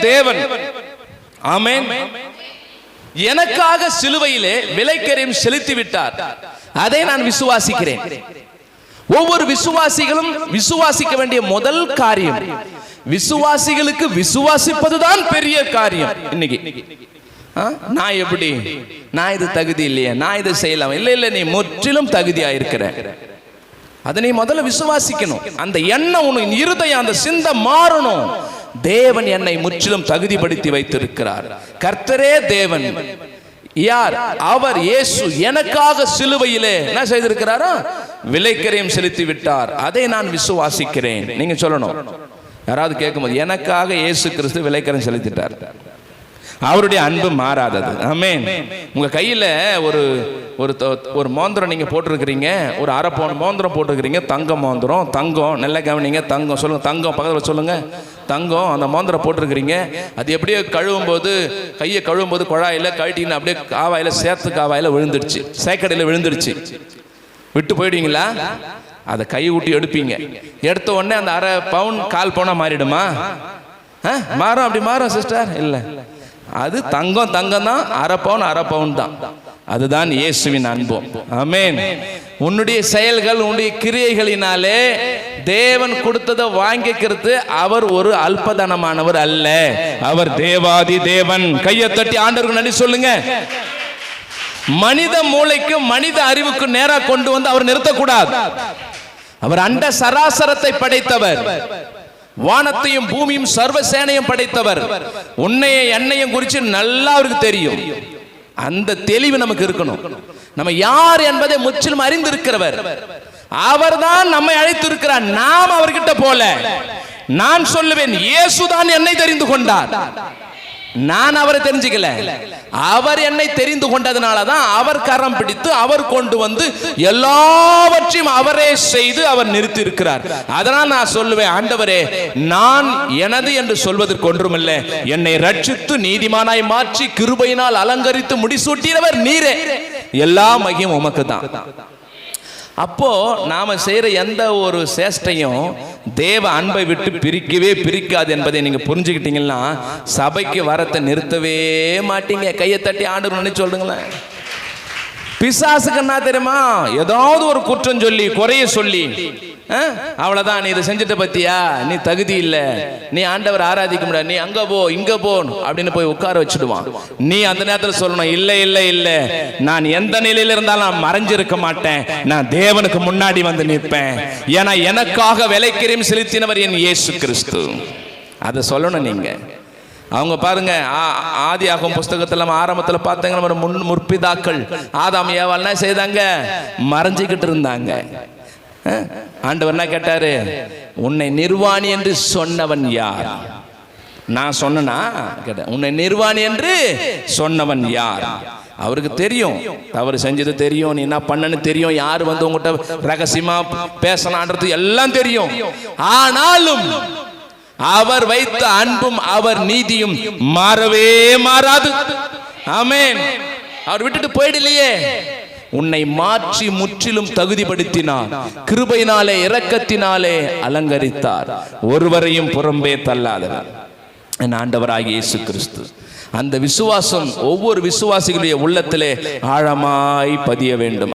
தேவன். ஆமேன். எனக்காக சிலுவையிலே விலைக்கரையும் செலுத்தி விட்டார் அதை நான் விசுவாசிக்கிறேன். ஒவ்வொரு விசுவாசிகளும் விசுவாசிக்க வேண்டிய முதல் காரியம் விசுவாசிகளுக்கு விசுவாசிப்பதுதான் பெரிய காரியம். இன்னைக்கு. ஆ? நான் எப்படி? நான் இது தகுதி இல்லையே. நான் இதை செய்யலாம்? இல்லை இல்லை நீ முற்றிலும் தகுதியா இருக்கிற அதை நீ முதல்ல விசுவாசிக்கணும். அந்த எண்ணம் உனக்கு இருதயம் அந்த சிந்தை மாறணும். தேவன் என்னை முற்றிலும் தகுதிப்படுத்தி வைத்திருக்கிறார். கர்த்தரே தேவன். யார்? அவர் இயேசு எனக்காக சிலுவையிலே என்ன செய்திருக்கிறாரா? விலைக்கரையும் செலுத்தி விட்டார் அதை நான் விசுவாசிக்கிறேன். நீங்க சொல்லணும். யாராவது கேட்கும்போது எனக்காக இயேசு கிறிஸ்து விலைக்கரம் செலுத்திட்டார். அவருடைய அன்பு மாறாதது. ஆமென். உங்க கையில ஒரு ஒரு ஒரு மோந்திரம் நீங்க போட்டிருக்கிறீங்க. ஒரு அரை பவுன் மோந்திரம் போட்டிருக்கிறீங்க. தங்கம் மோந்திரம். தங்கம் நல்ல கவனிங்க. தங்கம் சொல்லுங்க. தங்கம் பக்கத்தில் சொல்லுங்க. தங்கம் அந்த மோந்திரம் போட்டிருக்கிறீங்க. அது எப்படியோ கழுவும் போது கையை கழுவும் போது குழாயில கழட்டின்னு அப்படியே காவாயில சேர்த்து காவாயில விழுந்துடுச்சு சேக்கடையில் விழுந்துடுச்சு விட்டு போயிடுவீங்களா? அதை கை ஊட்டி எடுப்பீங்க. எடுத்த உடனே அந்த அரை பவுன் கால் பவுனாக மாறிடுமா? ஆ? மாறும் அப்படி மாறும் சிஸ்டர். இல்லை. அது தங்கம் தங்கம் தான் அரை பவுன் அரை பவுன் தான் அதுதான் இயேசுவின் அன்பும் அமேன் உன்னுடைய செயல்கள் உன்னுடைய கிரியைகளினாலே தேவன் கொடுத்ததை வாங்கிக்கிறது அவர் ஒரு அல்பதனமானவர் அல்ல. அவர் தேவாதி தேவன். கையை தட்டி ஆண்டவருக்கு நன்றி சொல்லுங்க. மனித மூளைக்கு மனித அறிவுக்கு நேராக கொண்டு வந்து அவர் நிறுத்தக்கூடாது. அவர் அண்ட சராசரத்தை படைத்தவர். வானத்தையும் பூமியும் சர்வ சேனையும் படைத்தவர். உன்னையும் என்னையும் குறித்து நல்லா அவருக்கு தெரியும். அந்த தெளிவு நமக்கு இருக்கணும். நம்ம யார் என்பதை முற்றிலும் அறிந்திருக்கிறவர். அவர்தான் நம்மை அழைத்து இருக்கிறார் நாம் அவர்கிட்ட போல. நான் சொல்லுவேன் இயேசுதான் என்னை தெரிந்து கொண்டார். நான் அவரை தெரிஞ்சுக்கல. அவர் என்னை தெரிந்து கொண்டதுனால தான் அவர் கரம் பிடித்து அவர் கொண்டு வந்து எல்லாவற்றையும் அவரே செய்து அவர் நிறுத்தி இருக்கிறார் அதனால் நான் சொல்லுவேன் ஆண்டவரே நான் எனது என்று சொல்வதற்கு ஒன்றுமில்லை. என்னை ரட்சித்து நீதிமானாய் மாற்றி கிருபையினால் அலங்கரித்து முடிசூட்டினவர் நீரே. எல்லா மகியும் உமக்கு தான் அப்போ நாம செய்யற எந்த ஒரு சேஷ்டையும் தேவ அன்பை விட்டு பிரிக்கவே பிரிக்காது என்பதை நீங்க புரிஞ்சுக்கிட்டீங்கன்னா சபைக்கு வரத்தை நிறுத்தவே மாட்டீங்க. கையை தட்டி ஆண்டு சொல்லுங்களேன். பிசாசுக்கு என்ன தெரியுமா? ஏதாவது ஒரு குற்றம் சொல்லி குறைய சொல்லி ஆ? அவ்வளவுதான் நீ இதை செஞ்சுட்ட பத்தியா? நீ தகுதி இல்ல. நீ ஆண்டவர் ஆராதிக்க முடியாது. நீ அங்க போ இங்க போ அப்படின்னு போய் உட்கார வச்சுடுவான். நீ அந்த நேரத்துல சொல்லணும் இல்ல இல்ல இல்ல. நான் எந்த நிலையில இருந்தாலும் நான் மறைஞ்சிருக்க மாட்டேன். நான் தேவனுக்கு முன்னாடி வந்து நிற்பேன். ஏன்னா எனக்காக விலைக்கிரியும் செலுத்தினவர் என் இயேசு கிறிஸ்து. அதை சொல்லணும் நீங்க. அவங்க பாருங்க ஆ- ஆதி ஆகும் புஸ்தகத்துல நம்ம ஆரம்பத்துல பார்த்தீங்கன்னா நம்ம முன் முற்பிதாக்கள் ஆதாம் ஏவாள் என்ன செய்தாங்க மறைஞ்சுக்கிட்டு இருந்தாங்க. ஆண்டவர் என்ன கேட்டாரு? உன்னை நிர்வாணி என்று சொன்னவன் யார்? நான் சொன்னா கேட்டேன். உன்னை நிர்வாணி என்று சொன்னவன் யார்? அவருக்கு தெரியும். தவறு செஞ்சது தெரியும். நீ என்ன பண்ணனு தெரியும். யார் வந்து உங்ககிட்ட ரகசியமா பேசலான்றது எல்லாம் தெரியும். ஆனாலும் அவர் வைத்த அன்பும் அவர் நீதியும் மாறவே மாறாது. ஆமேன். அவர் விட்டுட்டு போயிடலையே. உன்னை மாற்றி முற்றிலும் தகுதிப்படுத்தினார் கிருபையினாலே இரக்கத்தினாலே அலங்கரித்தார். ஒருவரையும் புறம்பே தள்ளாதவர். என் ஆண்டவராகிய இயேசு கிறிஸ்து அந்த விசுவாசம் ஒவ்வொரு விசுவாசிகளுடைய உள்ளத்திலே ஆழமாய் பதிய வேண்டும்.